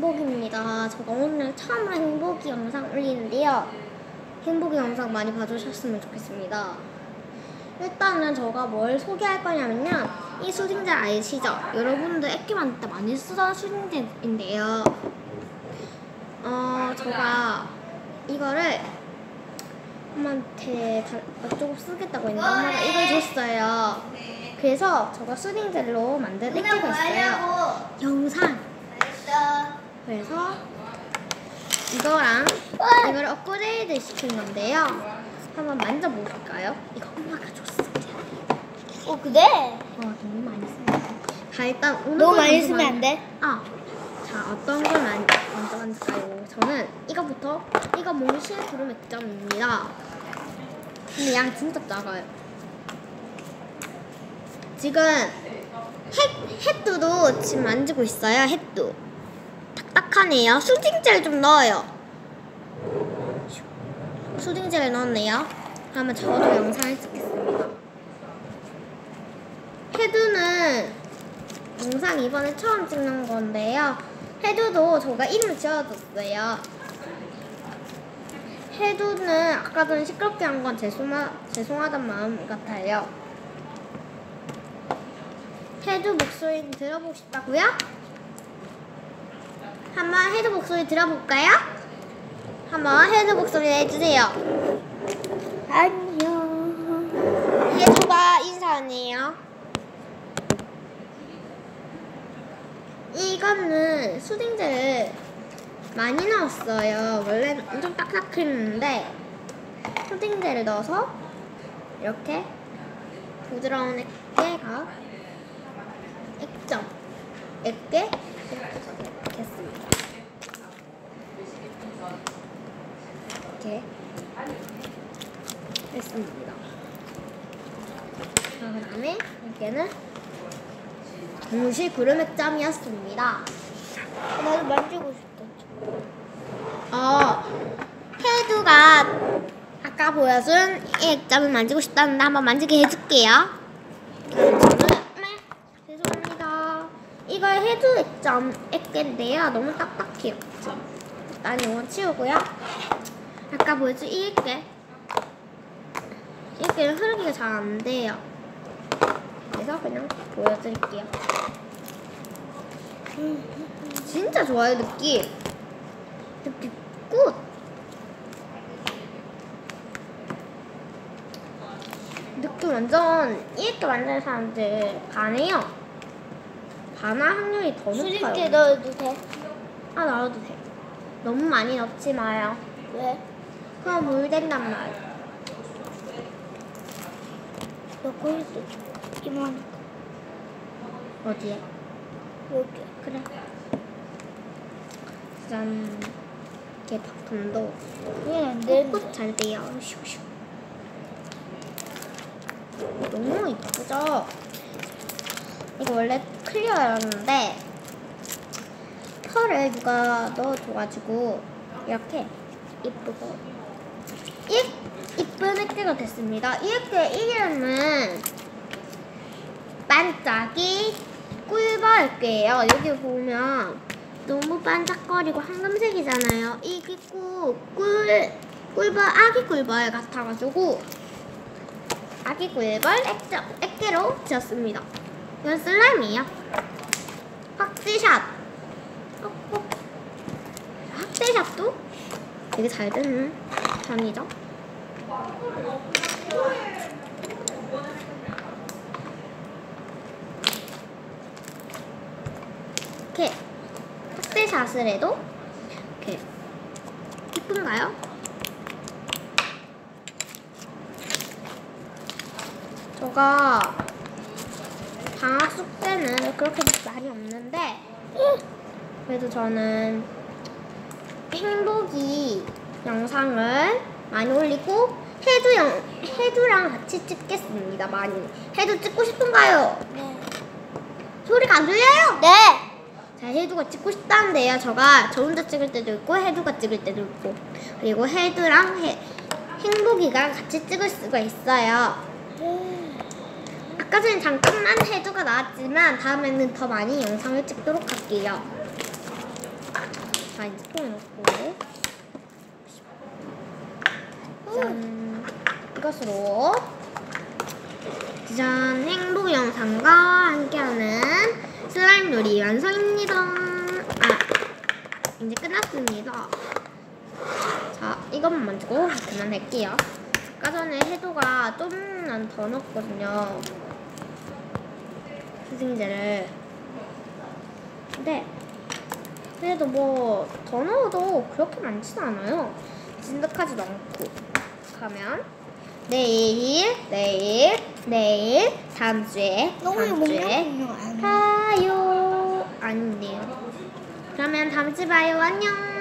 행복입니다. 제가 오늘 처음으로 행복이 영상 올리는데요. 행복이 영상 많이 봐주셨으면 좋겠습니다. 일단은 제가 뭘 소개할 거냐면요. 이 수딩젤 아시죠? 여러분들 액기 만들 때 많이 쓰던 수딩젤인데요. 어, 제가 이거를 엄마한테 다- 조금 쓰겠다고 했는데 엄마가 이걸 줬어요. 그래서 제가 수딩젤로 만든 액기가 있어요. 영상. 그래서 이거랑 이거를 업그레이드 시킨 건데요. 한번 만져보실까요? 이거 엄마가 줬어요. 어 그래? 어, 너무 많이 쓰면 자, 일단 오늘 너무 걸 많이 쓰면 만- 안 돼? 아, 자, 어떤 걸 만, 먼저 만질까요? 저는 이거부터 이거 몽실 구름 액점입니다. 근데 양 진짜 작아요. 지금 햇, 햇두도 지금 만지고 있어요. 햇두. 딱딱하네요. 수딩젤 좀 넣어요. 수딩젤 넣었네요. 그러면 저도 영상을 찍겠습니다. 헤드는 영상 이번에 처음 찍는 건데요. 헤드도 저가 이름을 지어줬어요. 헤드는 아까 전에 시끄럽게 한건 죄송하, 죄송하단 마음 같아요. 헤드 목소리 들어보고 싶다고요? 한번 헤드 목소리 들어볼까요? 한번 헤드 목소리 내주세요. 안녕. 헤드가 인사하네요. 이거는 수딩젤을 많이 넣었어요. 원래는 엄청 딱딱했는데 수딩젤을 넣어서 이렇게 부드러운 액계가 액점 액계 이렇게 했습니다. 이렇게 했습니다. 자, 그 이게는 동시 구름 액점이었습니다. 나도 만지고 싶다. 어, 헤드가 아까 보여준 이 액점을 만지고 싶다는데 한번 만지게 해줄게요. 죄송합니다. 이거 헤드 액점 액계인데요. 너무 딱딱해요. 일단 이건 치우고요. 아까 보여준 이 액계. 이 액계는 흐르기가 잘 안 돼요. 그래서 그냥 보여드릴게요. 진짜 좋아요, 느낌. 느낌 굿. 느낌 완전 이렇게 만드는 사람들 반해요. 반할 확률이 더 높아요. 넣어도 돼? 아 넣어도 돼. 너무 많이 넣지 마요. 왜? 그럼 물 된단 말이야. 넣고 있어. 이만 어디에? 여기. 그래. 짠. 이렇게 안 꾹꾹. 잘 돼요. 슉슉. 너무 이쁘죠? 이거 원래 클리어였는데 펄을 누가 넣어줘가지고 이렇게 이쁘고 이 이쁜 액계가 됐습니다. 이 액계 이름은 반짝이 꿀벌 액계예요. 여기 보면 너무 반짝거리고 황금색이잖아요. 이게 꼭 꿀, 꿀벌, 아기 꿀벌 같아가지고 아기 꿀벌 액자, 액계로 지었습니다. 이건 슬라임이에요. 어. 확대샷도 되게 잘 되는 편이죠. 이렇게 확대샷을 해도 이렇게 이쁜가요? 제가 방학 숙제는 그렇게 많이 없는데 그래도 저는 행복이 영상을 많이 올리고 해두 영 해두랑 같이 찍겠습니다 많이 해두 찍고 싶은가요? 네. 소리가 안 들려요? 네. 자, 해두가 찍고 싶다는데요. 저가 저 혼자 찍을 때도 있고 해두가 찍을 때도 있고 그리고 해두랑 해, 행복이가 같이 찍을 수가 있어요. 아까 전에 잠깐만 해두가 나왔지만 다음에는 더 많이 영상을 찍도록 할게요. 자 이제 넣고 짠 이것으로 짠 행복 영상과 함께하는 슬라임 놀이 완성입니다. 아 이제 끝났습니다. 자 이것만 만지고 그만할게요. 아까 전에 해도가 좀만 더 넣었거든요. 수딩제를. 근데 그래도 뭐 더 넣어도 그렇게 많지는 않아요. 진득하지도 않고. 가면 내일, 내일, 내일, 다음 주에, 다음 주에? 봐요. 아닌데요. 그러면 다음 주에 봐요. 안녕.